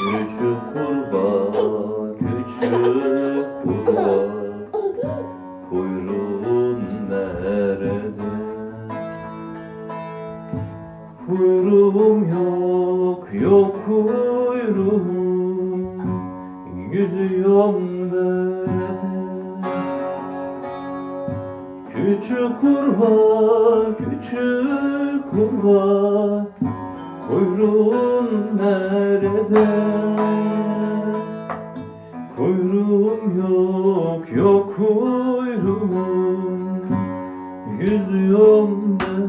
Küçük kurbağa, küçük kurbağa. Kuyruğun nerede? Kuyruğum yok, yok kuyruğum. Yüzüyorum derede Küçük kurbağa, küçük kurbağa nerede? Kuyruğum yok, yok kuyruğum Yüzüyorum ben